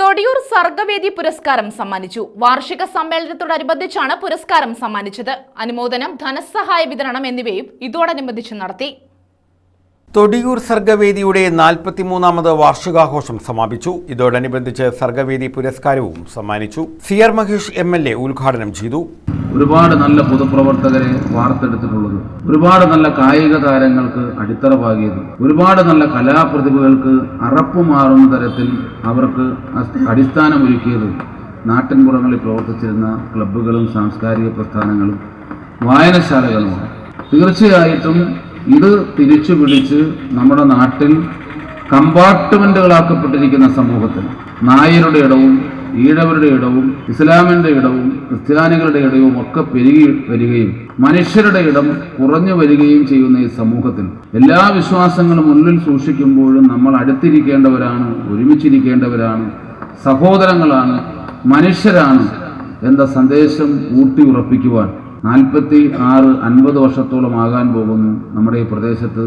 തൊടിയൂർ സർഗവേദി പുരസ്കാരം സമ്മാനിച്ചു. വാർഷിക സമ്മേളനത്തോടനുബന്ധിച്ചാണ് പുരസ്കാരം സമ്മാനിച്ചത്. അനുമോദനം ധനസഹായ വിതരണം എന്നിവയും ഇതോടനുബന്ധിച്ച് നടത്തി. തൊടിയൂർ സർഗവേദിയുടെ നാൽപ്പത്തിമൂന്നാമത് വാർഷികാഘോഷം സമാപിച്ചു. ഇതോടനുബന്ധിച്ച് സർഗവേദി പുരസ്കാരവും സമ്മാനിച്ചു. C R Mahesh M L A ഉദ്ഘാടനം ചെയ്തു. ഒരുപാട് നല്ല പൊതുപ്രവർത്തകരെ വാർത്തെടുത്തിട്ടുള്ളത്. ഒരുപാട് നല്ല കായിക താരങ്ങൾക്ക് അടിത്തറ പാകിയത് ഒരുപാട് നല്ല കലാപ്രതിഭകൾക്ക് അറപ്പുമാറുന്ന തരത്തിൽ അവർക്ക് അടിസ്ഥാനമൊരുക്കിയത്. നാട്ടിൻപുറങ്ങളിൽ പ്രവർത്തിച്ചിരുന്ന ക്ലബ്ബുകളും സാംസ്കാരിക പ്രസ്ഥാനങ്ങളും വായനശാലകളുമാണ്. തീർച്ചയായിട്ടും ഇത് തിരിച്ചു പിടിച്ച് നമ്മുടെ നാട്ടിൽ കമ്പാർട്ട്മെന്റുകളാക്കപ്പെട്ടിരിക്കുന്ന സമൂഹത്തിൽ നായരുടെ ഇടവും ഈഴവരുടെ ഇടവും ഇസ്ലാമിന്റെ ഇടവും ക്രിസ്ത്യാനികളുടെ ഇടവും ഒക്കെ പെരുകി വരികയും മനുഷ്യരുടെ ഇടം കുറഞ്ഞു വരികയും ചെയ്യുന്ന ഈ സമൂഹത്തിൽ എല്ലാ വിശ്വാസങ്ങളും മുന്നിൽ സൂക്ഷിക്കുമ്പോഴും നമ്മൾ അടുത്തിരിക്കേണ്ടവരാണ് ഒരുമിച്ചിരിക്കേണ്ടവരാണ് സഹോദരങ്ങളാണ് മനുഷ്യരാണ് എന്ന സന്ദേശം ഊട്ടി ഉറപ്പിക്കുവാൻ നാൽപ്പത്തി ആറ് അൻപത് വർഷത്തോളം ആകാൻ പോകുന്നു നമ്മുടെ ഈ പ്രദേശത്ത്.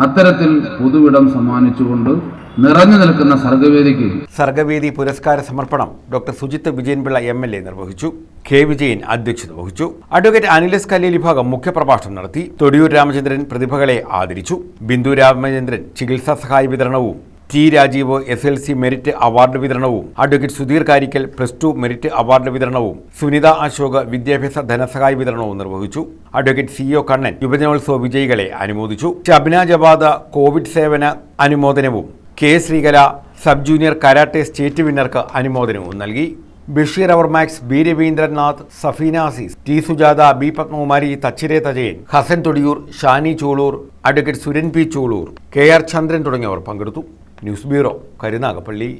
അത്തരത്തിൽ പൊതുവിടം സമ്മാനിച്ചുകൊണ്ട് നിറഞ്ഞു നിൽക്കുന്ന സർഗവേദിക്ക് സർഗവേദി പുരസ്കാര സമർപ്പണം doctor Sujith Vijayanpillai M L A നിർവഹിച്ചു. കെ. വിജയൻ അധ്യക്ഷത വഹിച്ചു. അഡ്വക്കേറ്റ് അനിലസ് കല്ലേലി ഭാഗം മുഖ്യപ്രഭാഷണം നടത്തി. തൊടിയൂർ രാമചന്ദ്രൻ പ്രതിഭകളെ ആദരിച്ചു. ബിന്ദു രാമചന്ദ്രൻ ചികിത്സാ സഹായ വിതരണവും. T Rajeev S L C merit award വിതരണവും. Advocate Sudheer Karikkal plus two merit award വിതരണവും. സുനിത അശോക് വിദ്യാഭ്യാസ ധനസഹായ വിതരണവും നിർവഹിച്ചു. അഡ്വക്കേറ്റ് സി ഒ കണ്ണൻ യുവജനോത്സവ വിജയികളെ അനുമോദിച്ചു. ഷബ്ന ജവാദ കോവിഡ് സേവന അനുമോദനവും. K Sreekala sub junior karate state വിന്നർക്ക് അനുമോദനവും നൽകി. ബഷീർ അവർ max B Raveendranath Safeena Azeez T Sujatha B Padmakumari തച്ചിരെ തജയൻ Hassan Thodiyoor Shani Choolur advocate Suran P Choolur K R Chandran തുടങ്ങിയവർ പങ്കെടുത്തു. News bureau Karunagappally.